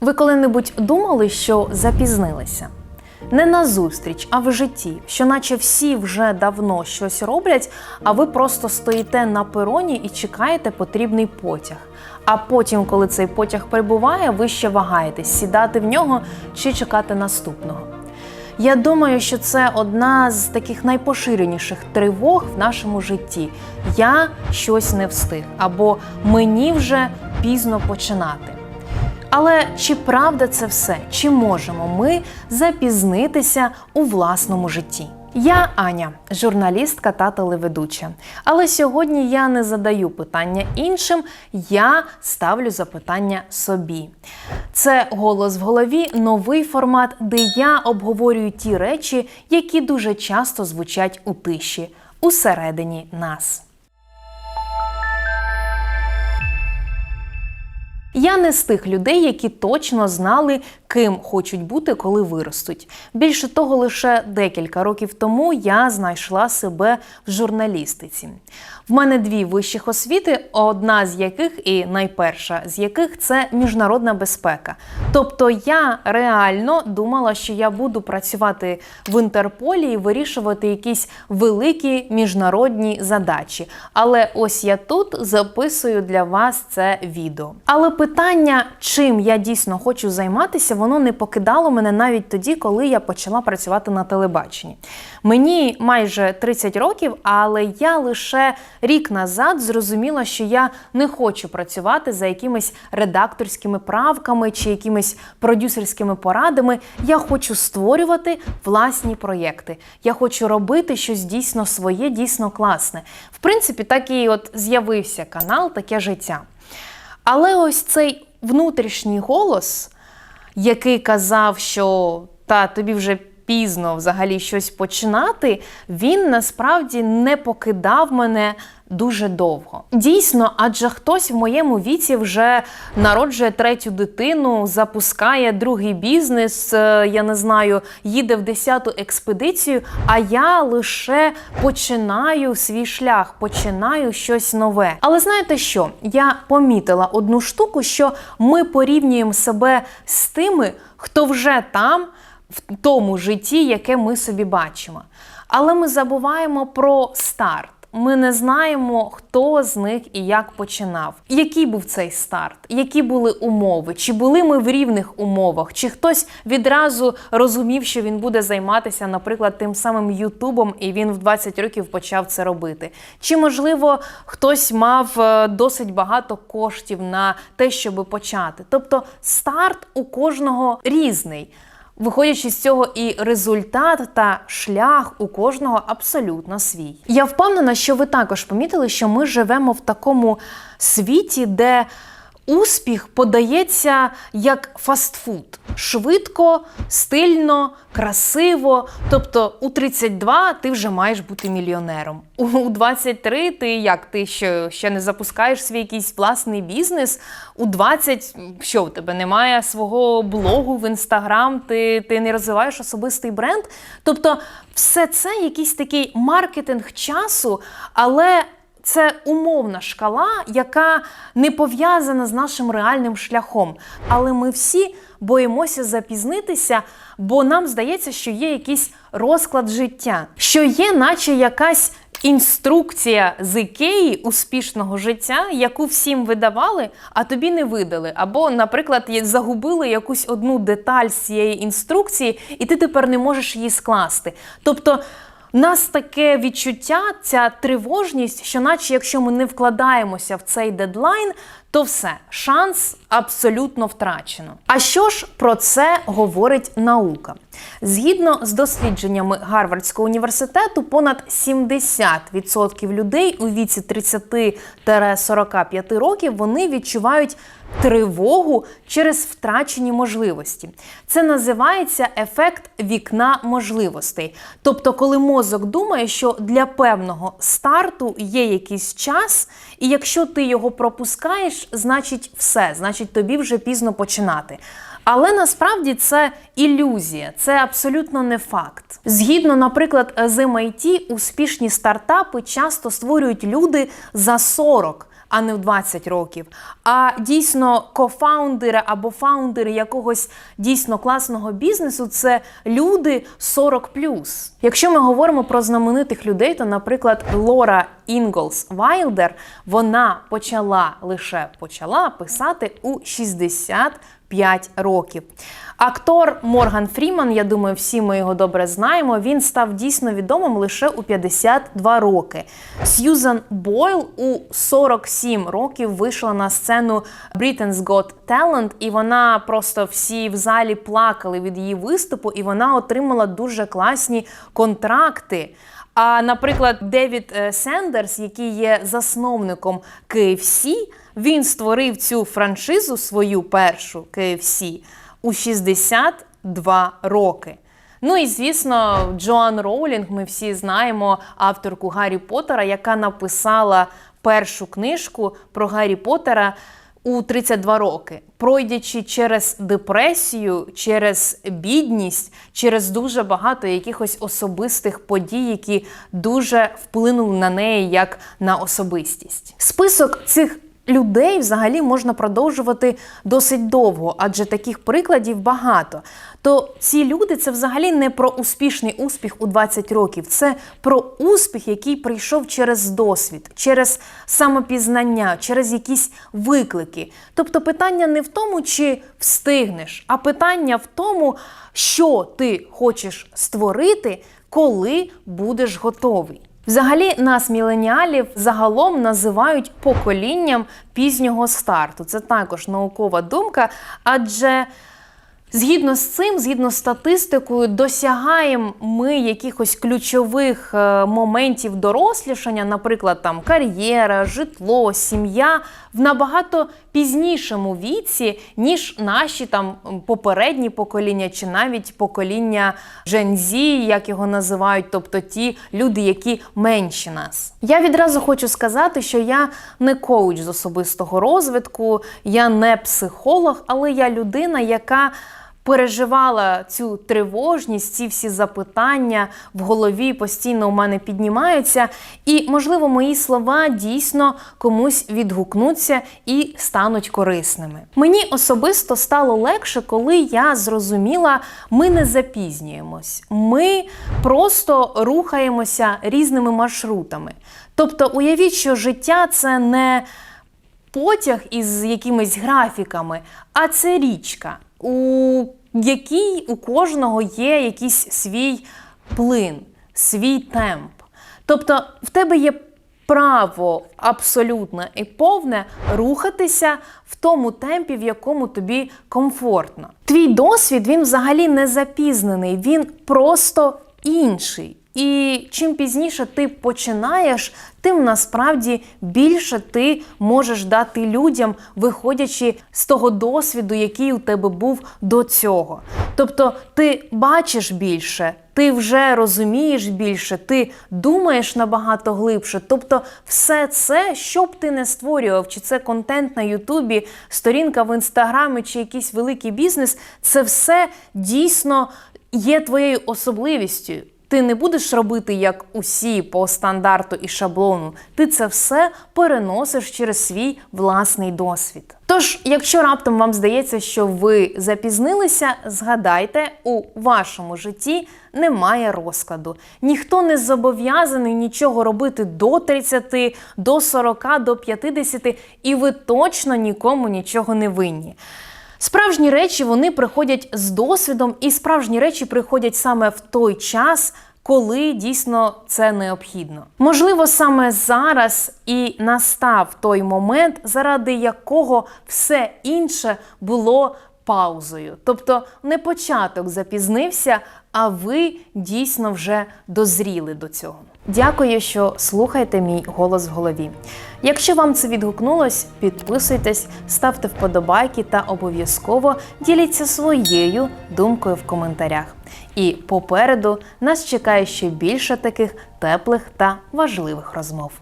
Ви коли-небудь думали, що запізнилися? Не на зустріч, а в житті, що наче всі вже давно щось роблять, а ви просто стоїте на пероні і чекаєте потрібний потяг. А потім, коли цей потяг прибуває, ви ще вагаєтесь, сідати в нього чи чекати наступного. Я думаю, що це одна з таких найпоширеніших тривог в нашому житті. Я щось не встиг, або мені вже пізно починати. Але чи правда це все? Чи можемо ми запізнитися у власному житті? Я Аня, журналістка та телеведуча. Але сьогодні я не задаю питання іншим, я ставлю запитання собі. Це голос в голові, новий формат, де я обговорюю ті речі, які дуже часто звучать у тиші, усередині нас. Я не з тих людей, які точно знали, ким хочуть бути, коли виростуть. Більше того, лише декілька років тому я знайшла себе в журналістиці. В мене дві вищих освіти, одна з яких і найперша з яких це міжнародна безпека. Тобто я реально думала, що я буду працювати в Інтерполі і вирішувати якісь великі міжнародні задачі. Але ось я тут записую для вас це відео. Але питання, чим я дійсно хочу займатися, воно не покидало мене навіть тоді, коли я почала працювати на телебаченні. Мені майже 30 років, але я лише рік назад зрозуміла, що я не хочу працювати за якимись редакторськими правками чи якимись продюсерськими порадами. Я хочу створювати власні проєкти. Я хочу робити щось дійсно своє, дійсно класне. В принципі, так і от з'явився канал Таке життя. Але ось цей внутрішній голос, який казав, що та тобі вже пізно взагалі щось починати, він насправді не покидав мене дуже довго. Дійсно, адже хтось в моєму віці вже народжує третю дитину, запускає другий бізнес, е, я не знаю, їде в десяту експедицію, а я лише починаю свій шлях, починаю щось нове. Але знаєте що? Я помітила одну штуку, що ми порівнюємо себе з тими, хто вже там в тому житті, яке ми собі бачимо. Але ми забуваємо про старт. Ми не знаємо, хто з них і як починав. Який був цей старт, які були умови, чи були ми в рівних умовах, чи хтось відразу розумів, що він буде займатися, наприклад, тим самим Ютубом, і він в 20 років почав це робити. Чи можливо хтось мав е, досить багато коштів на те, щоб почати? Тобто старт у кожного різний. Виходячи з цього, і результат та шлях у кожного абсолютно свій. Я впевнена, що ви також помітили, що ми живемо в такому світі, де успіх подається як фастфуд. Швидко, стильно, красиво. Тобто у 32 ти вже маєш бути мільйонером. У 23 ти як ти ще, ще не запускаєш свій якийсь власний бізнес. У 20 що в тебе немає свого блогу в інстаграм, ти, ти не розвиваєш особистий бренд. Тобто, все це якийсь такий маркетинг часу, але це умовна шкала, яка не пов'язана з нашим реальним шляхом. Але ми всі боїмося запізнитися, бо нам здається, що є якийсь розклад життя, що є, наче якась. Інструкція з ікеї успішного життя, яку всім видавали, а тобі не видали. Або, наприклад, загубили якусь одну деталь з цієї інструкції, і ти тепер не можеш її скласти. Тобто у нас таке відчуття, ця тривожність, що наче якщо ми не вкладаємося в цей дедлайн, то все, шанс абсолютно втрачено. А що ж про це говорить наука? Згідно з дослідженнями Гарвардського університету, понад 70% людей у віці 30-45 років вони відчувають тривогу через втрачені можливості. Це називається ефект вікна можливостей. Тобто, коли мозок думає, що для певного старту є якийсь час, і якщо ти його пропускаєш, значить все, значить тобі вже пізно починати. Але насправді це ілюзія, це абсолютно не факт. Згідно, наприклад, з MIT, успішні стартапи часто створюють люди за 40 а не в 20 років. А дійсно кофаундери або фаундери якогось дійсно класного бізнесу це люди 40 Якщо ми говоримо про знаменитих людей, то, наприклад, Лора Інголс Вайлдер, вона почала лише почала писати у 65 років. Актор Морган Фріман, я думаю, всі ми його добре знаємо. Він став дійсно відомим лише у 52 роки. Сьюзан Бойл у 47 років вийшла на сцену Britain's Got Talent, і вона просто всі в залі плакали від її виступу, і вона отримала дуже класні контракти. А, наприклад, Девід е, Сендерс, який є засновником KFC, він створив цю франшизу свою першу KFC у 62 роки. Ну і звісно, Джоан Роулінг, ми всі знаємо авторку Гаррі Поттера, яка написала першу книжку про Гаррі Поттера у 32 роки, пройдячи через депресію, через бідність, через дуже багато якихось особистих подій, які дуже вплинули на неї як на особистість. Список цих людей взагалі можна продовжувати досить довго, адже таких прикладів багато. То ці люди це взагалі не про успішний успіх у 20 років, це про успіх, який прийшов через досвід, через самопізнання, через якісь виклики. Тобто питання не в тому, чи встигнеш, а питання в тому, що ти хочеш створити, коли будеш готовий. Взагалі, нас, міленіалів, загалом називають поколінням пізнього старту. Це також наукова думка, адже Згідно з цим, згідно з статистикою, досягаємо ми якихось ключових е, моментів дорослішання, наприклад, там кар'єра, житло, сім'я в набагато пізнішому віці, ніж наші там попередні покоління, чи навіть покоління Жензі, як його називають, тобто ті люди, які менші нас. Я відразу хочу сказати, що я не коуч з особистого розвитку, я не психолог, але я людина, яка переживала цю тривожність, ці всі запитання в голові постійно у мене піднімаються. І, можливо, мої слова дійсно комусь відгукнуться і стануть корисними. Мені особисто стало легше, коли я зрозуміла, ми не запізнюємось, ми просто рухаємося різними маршрутами. Тобто, уявіть, що життя це не потяг із якимись графіками, а це річка у якій у кожного є якийсь свій плин, свій темп. Тобто в тебе є право абсолютне і повне рухатися в тому темпі, в якому тобі комфортно. Твій досвід він взагалі не запізнений, він просто інший. І чим пізніше ти починаєш, тим насправді більше ти можеш дати людям, виходячи з того досвіду, який у тебе був до цього. Тобто ти бачиш більше, ти вже розумієш більше, ти думаєш набагато глибше. Тобто, все це, що б ти не створював, чи це контент на Ютубі, сторінка в інстаграмі, чи якийсь великий бізнес, це все дійсно є твоєю особливістю. Ти не будеш робити як усі по стандарту і шаблону. Ти це все переносиш через свій власний досвід. Тож, якщо раптом вам здається, що ви запізнилися, згадайте, у вашому житті немає розкладу. Ніхто не зобов'язаний нічого робити до 30, до 40, до 50, і ви точно нікому нічого не винні. Справжні речі вони приходять з досвідом, і справжні речі приходять саме в той час, коли дійсно це необхідно. Можливо, саме зараз і настав той момент, заради якого все інше було паузою. Тобто не початок запізнився, а ви дійсно вже дозріли до цього. Дякую, що слухаєте мій голос в голові. Якщо вам це відгукнулось, підписуйтесь, ставте вподобайки та обов'язково діліться своєю думкою в коментарях. І попереду нас чекає ще більше таких теплих та важливих розмов.